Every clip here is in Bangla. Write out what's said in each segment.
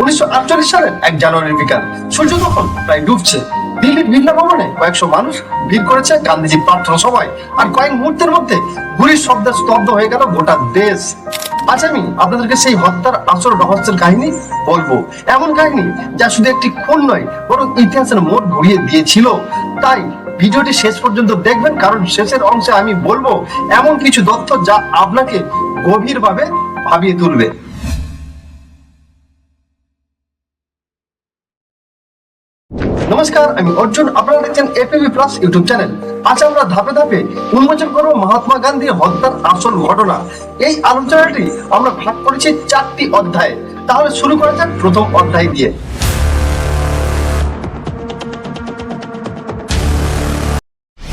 উনিশশো আটচল্লিশ সালের এক জানুয়ারির বিকাল, সূর্য তখন প্রায় ডুবছে। দিল্লির ভবনে কয়েকশো মানুষ ভিড় করেছে প্রার্থনা সভায়। আর কয়েক মুহূর্তের মধ্যে গুলির শব্দে স্তব্ধ হয়ে গেল গোটা দেশ। আজ আমি আপনাদেরকে সেই হত্যার আসল রহস্যের কাহিনী বলব। এমন কাহিনী যা শুধু একটি খুন নয়, বরং ইতিহাসের মোড় ঘুরিয়ে দিয়েছিল। তাই ভিডিওটি শেষ পর্যন্ত দেখবেন, কারণ শেষের অংশে আমি বলব, এমন কিছু তথ্য যা আপনাকে গভীরভাবে ভাবিয়ে তুলবে। নমস্কার, আমি অর্জুন, আপনারা দেখছেন এপিবি প্লাস ইউটিউব চ্যানেল আজ আমরা ধাপে ধাপে উন্মোচন করব মহাত্মা গান্ধীর হত্যার আসল ঘটনা। এই আলোচনাটি আমরা ভাগ করেছি চারটি অধ্যায়ে। তাহলে শুরু করা যাক প্রথম অধ্যায় দিয়ে।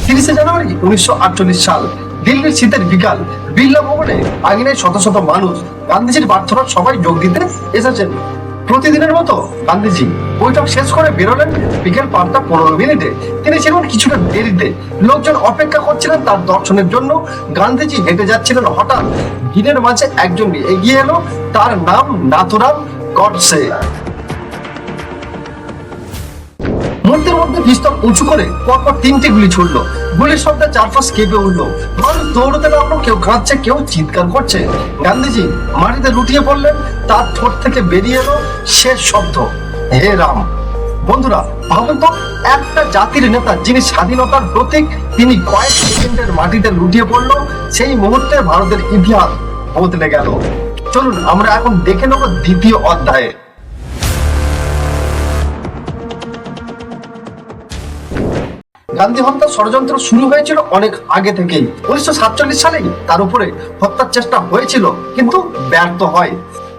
তিরিশে জানুয়ারি উনিশশো আটচল্লিশ সাল, দিল্লির শীতের বিকাল, বিড়লা ভবনে আঙিনায় শত শত মানুষ গান্ধীজির প্রার্থনার সবাই যোগ দিতে এসেছেন। প্রতিদিনের মতো গান্ধীজি বৈঠক শেষ করে বেরোলেন। বিকেল পাঁচটা পনেরো মিনিটে। তিনি ছিলেন কিছুটা দেরিতে লোকজন অপেক্ষা করছিলেন তার দর্শনের জন্য। গান্ধীজি হেঁটে যাচ্ছিলেন। হঠাৎ ভিড়ের মাঝে একজন এগিয়ে এলো। তার নাম নাথুরাম গডসে। মুহূর্তের মধ্যে পিস্তল উঁচু করে পরপর তিনটে গুলি ছুড়লো। গুলির শব্দে চারপাশ কেঁপে উঠল। মানুষ দৌড়তে লাগল কেউ কাঁদছে, কেউ চিৎকার করছে। গান্ধীজি মাটিতে লুটিয়ে পড়লেন। তার ঠোঁট থেকে বেরিয়ে এলো শেষ শব্দ, হে রাম। বন্ধুরা, ভাবুন তো, একটা জাতির নেতা যিনি স্বাধীনতার প্রতীক, তিনি কয়েক সেকেন্ডের মাটিতে লুটিয়ে পড়ল, সেই মুহূর্তে ভারতের ইতিহাস বদলে গেল। চলুন, আমরা এখন দেখে নেব দ্বিতীয় অধ্যায়ে। গান্ধী হত্যার ষড়যন্ত্র শুরু হয়েছিল অনেক আগে থেকেই। উনিশশো সালেই তার উপরে হত্যার চেষ্টা হয়েছিল, কিন্তু ব্যর্থ হয়।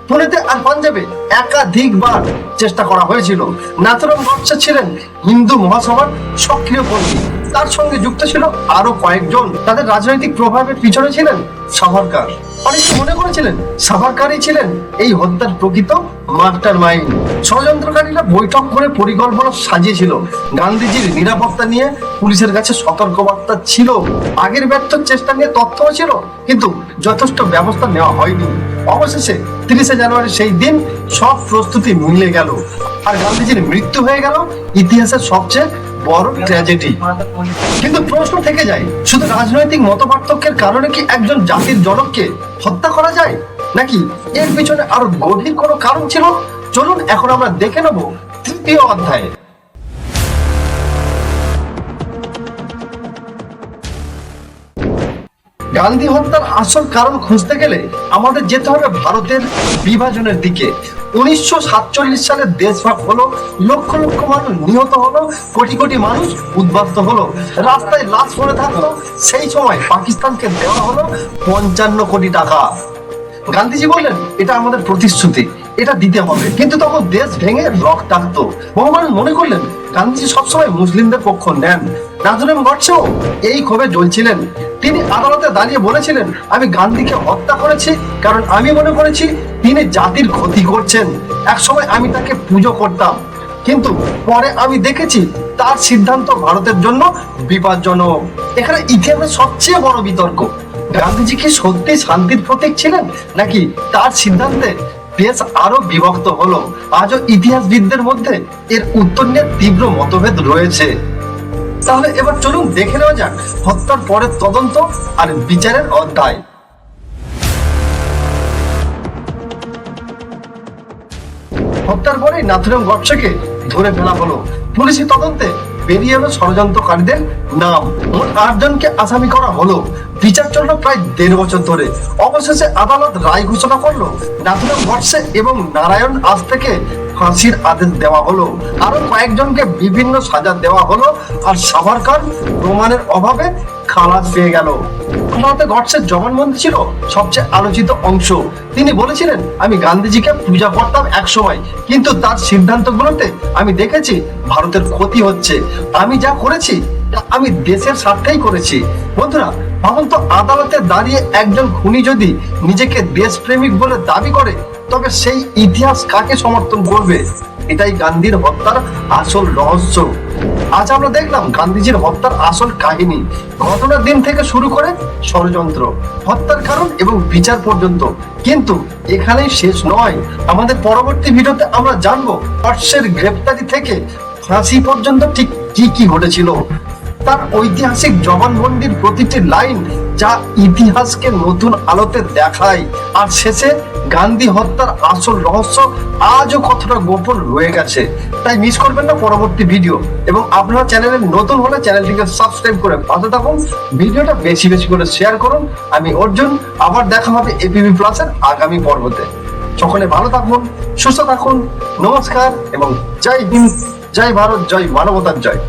পুনেতে আর পাঞ্জাবে একাধিকবার চেষ্টা করা হয়েছিল। নাথুরাম গডসে ছিলেন হিন্দু মহাসভার সক্রিয় কর্মী। তার সঙ্গে যুক্ত ছিল আরও কয়েকজন। তাদের রাজনৈতিক প্রভাবের পিছনে ছিলেন সাভারকার। অনেকে মনে করেছিলেন? ছিলেন, এই হত্যার প্রকৃত মাস্টার মাইন্ড ষড়যন্ত্রকারীরা বৈঠক করে পরিকল্পনা সাজিয়েছিল। গান্ধীজির নিরাপত্তা নিয়ে পুলিশের কাছে সতর্কবার্তা ছিল। আগের ব্যর্থ চেষ্টা নিয়ে তথ্যও ছিল, কিন্তু যথেষ্ট ব্যবস্থা নেওয়া হয়নি। অবশেষে তিরিশে জানুয়ারি সেই দিন সব প্রস্তুতি মিলে গেল। আর গান্ধীজির মৃত্যু হয়ে গেল ইতিহাসের সবচেয়ে বড় ট্র্যাজেডি কিন্তু প্রশ্ন থেকে যায়, শুধু রাজনৈতিক মতপার্থক্যের কারণে কি একজন জাতির জনককে হত্যা করা যায়? নাকি এর পিছনে আরও গভীর কোনো কারণ ছিল? চলুন এখন আমরা দেখে নেব তৃতীয় অধ্যায়ে। গান্ধী হত্যার আসল কারণ খুঁজতে গেলে আমাদের যেতে হবে ভারতের বিভাজনের দিকে। উনিশশো সাতচল্লিশ সালে দেশভাগ হলো, লক্ষ লক্ষ মানুষ নিহত হলো, কোটি কোটি মানুষ উদ্বাস্ত হলো। রাস্তায় লাশ পড়ে থাকল সেই সময় পাকিস্তানকে দেওয়া হলো পঞ্চান্ন কোটি টাকা। গান্ধীজি বললেন, এটা আমাদের প্রতিশ্রুতি, এটা দিতে হবে। কিন্তু তখন দেশ ভেঙে রক্তাক্ত। ভগবান মনে করলেন, গান্ধীজি সবসময় মুসলিমদের পক্ষ নেন। নাজুরাম গডসেও এই ক্ষোভে জ্বলছিলেন। তিনি আদালতে দাঁড়িয়ে বলেছিলেন, আমি গান্ধীকে হত্যা করেছি, কারণ আমি মনে করেছি তিনি জাতির ক্ষতি করছেন। একসময় আমি তাকে পুজো করতাম। কিন্তু পরে আমি দেখেছি তার সিদ্ধান্ত ভারতের জন্য বিপজ্জনক। এখানে ইতিহাসের সবচেয়ে বড় বিতর্ক, গান্ধীজি কি সত্যি শান্তির প্রতীক ছিলেন, নাকি তার সিদ্ধান্তে দেশ আরও বিভক্ত হলো? আজও ইতিহাসবিদদের মধ্যে এর উত্তর নিয়ে তীব্র মতভেদ রয়েছে। তাহলে এবার চলুন দেখে নেওয়া যাক হত্যার পরের তদন্ত আর বিচারের অধ্যায়। হত্যার পরেই নাথুরাম গডসেকে ধরে ফেলা হলো। পুলিশি তদন্তে বেরিয়ে এলো ষড়যন্ত্রকারীদের নাম। মোট আটজনকে আসামি করা হলো। বিচার চলল প্রায় দেড় বছর ধরে। অবশেষে আদালত রায় ঘোষণা করল নাথুরাম ভটসে এবং নারায়ণ আজ থেকে ফাঁসির আদেশ দেওয়া হলো। আরও কয়েকজনকে বিভিন্ন সাজা দেওয়া হলো আর সাভারকার প্রমাণের অভাবে খালাস পেয়ে গেল। আদালতে গডসের জবানবন্দি ছিল সবচেয়ে আলোচিত অংশ। তিনি বলেছিলেন, আমি গান্ধীজিকে পূজা করতাম এক সময় কিন্তু তার সিদ্ধান্তগুলোতে আমি দেখেছি ভারতের ক্ষতি হচ্ছে। আমি যা করেছি আমি দেশের স্বার্থেই করেছি। বন্ধুরা ভাবুন তো আদালতে দাঁড়িয়ে একজন খুনি যদি নিজেকে দেশপ্রেমিক বলে দাবি করে, তবে সেই ইতিহাস কাকে সমর্থন করবে? এটাই গান্ধীর হত্যার আসল রহস্য। আজ আমরা দেখলাম গান্ধীজির হত্যার আসল কাহিনী। ঘটনার দিন থেকে শুরু করে ষড়যন্ত্র, হত্যার কারণ এবং বিচার পর্যন্ত। কিন্তু এখানেই শেষ নয়। আমাদের পরবর্তী ভিডিওতে আমরা জানব হর্ষের গ্রেপ্তারি থেকে ফাঁসি পর্যন্ত ঠিক কি কি ঘটেছিল। তার ঐতিহাসিক জবানবন্দির প্রতিটি লাইন যা ইতিহাসকে নতুন আলোতে দেখায়। আর শেষে গান্ধী হত্যার আসল রহস্য আজও কতটা গোপন রয়ে গেছে, তাই মিস করবেন না পরবর্তী ভিডিও এবং আপনারা চ্যানেলে নতুন হলে চ্যানেলটিকে সাবস্ক্রাইব করে পাশে থাকুন ভিডিওটা বেশি বেশি করে শেয়ার করুন। আমি অর্জুন, আবার দেখা হবে এপিবি প্লাসের আগামী পর্বতে। সকলে ভালো থাকুন, সুস্থ থাকুন, নমস্কার এবং জয় হিন্দ, জয় ভারত, জয় মানবতার জয়।